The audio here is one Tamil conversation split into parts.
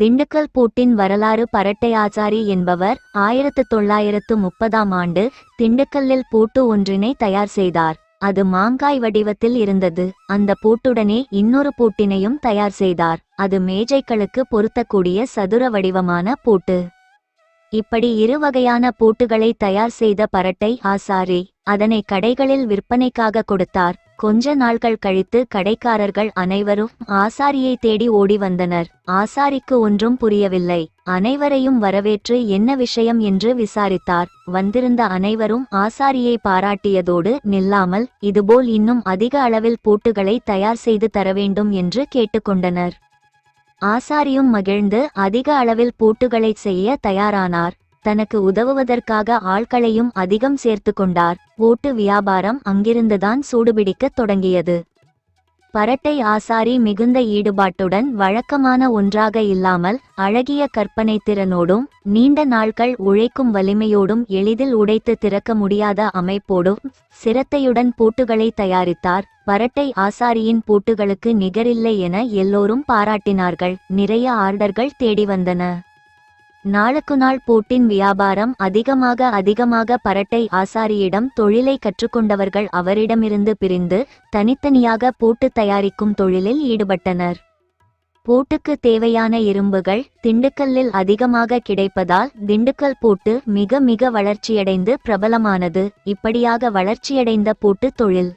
திண்டுக்கல் பூட்டின் வரலாறு பரட்டை ஆச்சாரி என்பவர் ஆயிரத்து தொள்ளாயிரத்து முப்பதாம் ஆண்டு திண்டுக்கல்லில் பூட்டு ஒன்றினை தயார் செய்தார். அது மாங்காய் வடிவத்தில் இருந்தது. அந்த பூட்டுடனே இன்னொரு பூட்டினையும் தயார் செய்தார். அது மேஜைகளுக்கு பொருத்தக்கூடிய சதுர வடிவமான பூட்டு. இப்படி இரு வகையான பூட்டுகளை தயார் செய்த பரட்டை ஆசாரி அதனை கடைகளில் விற்பனைக்காக கொடுத்தார். கொஞ்ச நாள்கள் கழித்து கடைக்காரர்கள் அனைவரும் ஆசாரியை தேடி ஓடி வந்தனர். ஆசாரிக்கு ஒன்றும் புரியவில்லை. அனைவரையும் வரவேற்று என்ன விஷயம் என்று விசாரித்தார். வந்திருந்த அனைவரும் ஆசாரியை பாராட்டியதோடு நில்லாமல் இதுபோல் இன்னும் அதிக அளவில் பூட்டுகளை தயார் செய்து தர வேண்டும் என்று கேட்டுக்கொண்டனர். ஆசாரியும் மகிழ்ந்து அதிக அளவில் பூட்டுகளை செய்ய தயாரானார். தனக்கு உதவுவதற்காக ஆட்களையும் அதிகம் சேர்த்து கொண்டார். ஓட்டு வியாபாரம் அங்கிருந்துதான் சூடுபிடிக்கத் தொடங்கியது. பரட்டை ஆசாரி மிகுந்த ஈடுபாட்டுடன் வழக்கமான ஒன்றாக இல்லாமல் அழகிய கற்பனை திறனோடும் நீண்ட நாட்கள் உழைக்கும் வலிமையோடும் எளிதில் உடைத்து திறக்க முடியாத அமைப்போடும் சிரத்தையுடன் பூட்டுகளை தயாரித்தார். பரட்டை ஆசாரியின் பூட்டுகளுக்கு நிகரில்லை என எல்லோரும் பாராட்டினார்கள். நிறைய ஆர்டர்கள் தேடி வந்தன. நாளுக்கு நாள் பூட்டின் வியாபாரம் அதிகமாக அதிகமாக பரட்டை ஆசாரியிடம் தொழிலை கற்றுக்கொண்டவர்கள் அவரிடமிருந்து பிரிந்து தனித்தனியாக பூட்டு தயாரிக்கும் தொழிலில் ஈடுபட்டனர். பூட்டுக்கு தேவையான இரும்புகள் திண்டுக்கல்லில் அதிகமாக கிடைப்பதால் திண்டுக்கல் பூட்டு மிக மிக வளர்ச்சியடைந்து பிரபலமானது. இப்படியாக வளர்ச்சியடைந்த பூட்டு தொழில்.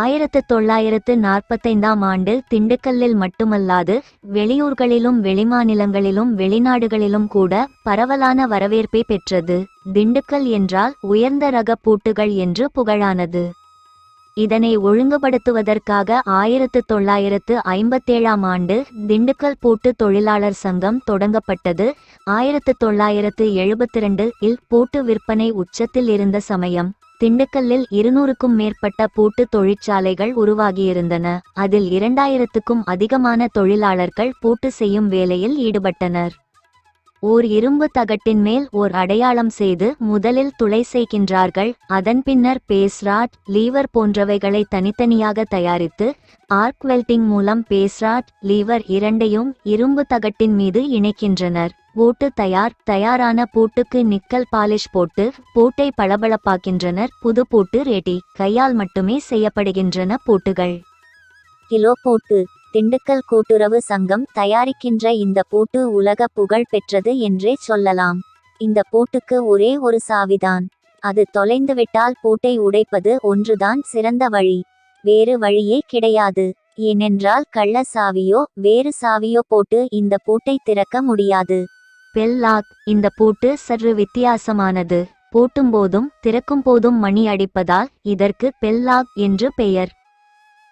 ஆயிரத்து தொள்ளாயிரத்து நாற்பத்தைந்தாம் ஆண்டு திண்டுக்கல்லில் மட்டுமல்லாது வெளியூர்களிலும் வெளிமாநிலங்களிலும் வெளிநாடுகளிலும் கூட பரவலான வரவேற்பை பெற்றது. திண்டுக்கல் என்றால் உயர்ந்த ரக பூட்டுகள் என்று புகழானது. இதனை ஒழுங்குபடுத்துவதற்காக ஆயிரத்து தொள்ளாயிரத்து ஐம்பத்தேழாம் ஆண்டு திண்டுக்கல் பூட்டு தொழிலாளர் சங்கம் தொடங்கப்பட்டது. ஆயிரத்து தொள்ளாயிரத்து எழுபத்திரண்டு இல் பூட்டு விற்பனை உச்சத்தில் இருந்த சமயம். திண்டுக்கல்லில் இருநூறுக்கும் மேற்பட்ட பூட்டு தொழிற்சாலைகள் உருவாகியிருந்தன. அதில் இரண்டாயிரத்துக்கும் அதிகமான தொழிலாளர்கள் பூட்டு செய்யும் வேலையில் ஈடுபட்டனர். ஓர் இரும்பு தகட்டின் மேல் ஓர் அடையாளம் செய்து முதலில் துளை செய்கின்றார்கள். அதன் பின்னர் பேஸ்ராட் லீவர் போன்றவைகளை தனித்தனியாக தயாரித்து ஆர்க் வெல்டிங் மூலம் பேஸ்ராட் லீவர் இரண்டையும் இரும்பு தகட்டின் மீது இணைக்கின்றனர். ஓட்டு தயார் தயாரான பூட்டுக்கு நிக்கல் பாலிஷ் போட்டு பூட்டை பளபளப்பாக்கின்றனர் புது பூட்டு ரெடி கையால் மட்டுமே செய்யப்படுகின்றன பூட்டுகள். கிலோ பூட்டு திண்டுக்கல் கூட்டுறவு சங்கம் தயாரிக்கின்ற இந்த பூட்டு உலக புகழ் பெற்றது என்றே சொல்லலாம். இந்த பூட்டுக்கு ஒரே ஒரு சாவிதான். அது தொலைந்துவிட்டால் பூட்டை உடைப்பது ஒன்றுதான் சிறந்த வழி. வேறு வழியே கிடையாது. ஏனென்றால் கள்ள சாவியோ வேறு சாவியோ போட்டு இந்த பூட்டை திறக்க முடியாது. பெல் லாக் இந்த பூட்டு சற்று வித்தியாசமானது. பூட்டும் போதும் திறக்கும் போதும் மணி அடிப்பதால் இதற்கு பெல் லாக் என்று பெயர்.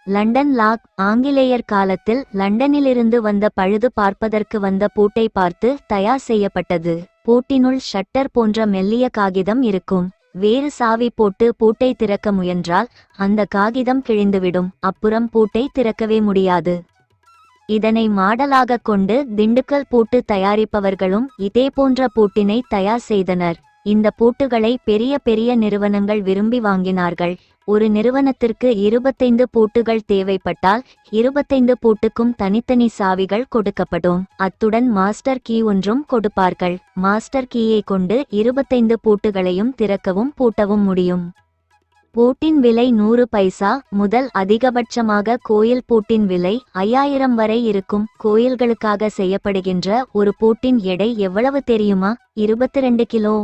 லண்டன் லாக் ஆங்கிலேயர் காலத்தில் லண்டனிலிருந்து வந்த பழுது பார்ப்பதற்கு வந்த பூட்டை பார்த்து தயார் செய்யப்பட்டது. பூட்டினுள் ஷட்டர் போன்ற மெல்லிய காகிதம் இருக்கும். வேறு சாவி போட்டு பூட்டை திறக்க முயன்றால் அந்த காகிதம் கிழிந்துவிடும். அப்புறம் பூட்டை திறக்கவே முடியாது. இதனை மாடலாக கொண்டு திண்டுக்கல் பூட்டு தயாரிப்பவர்களும் இதே போன்ற பூட்டினை தயார் செய்தனர். இந்த பூட்டுகளை பெரிய பெரிய நிறுவனங்கள் விரும்பி வாங்கினார்கள். ஒரு நிறுவனத்திற்கு இருபத்தைந்து பூட்டுகள் தேவைப்பட்டால் இருபத்தைந்து பூட்டுக்கும் தனித்தனி சாவிகள் கொடுக்கப்படும். அத்துடன் மாஸ்டர் கீ ஒன்றும் கொடுப்பார்கள். மாஸ்டர் கீயை கொண்டு இருபத்தைந்து பூட்டுகளையும் திறக்கவும் பூட்டவும் முடியும். பூட்டின் விலை நூறு பைசா முதல் அதிகபட்சமாக கோயில் பூட்டின் விலை ஐயாயிரம் வரை இருக்கும் கோயில்களுக்காக செய்யப்படுகின்ற ஒரு பூட்டின் எடை எவ்வளவு தெரியுமா? இருபத்தி ரெண்டு கிலோ.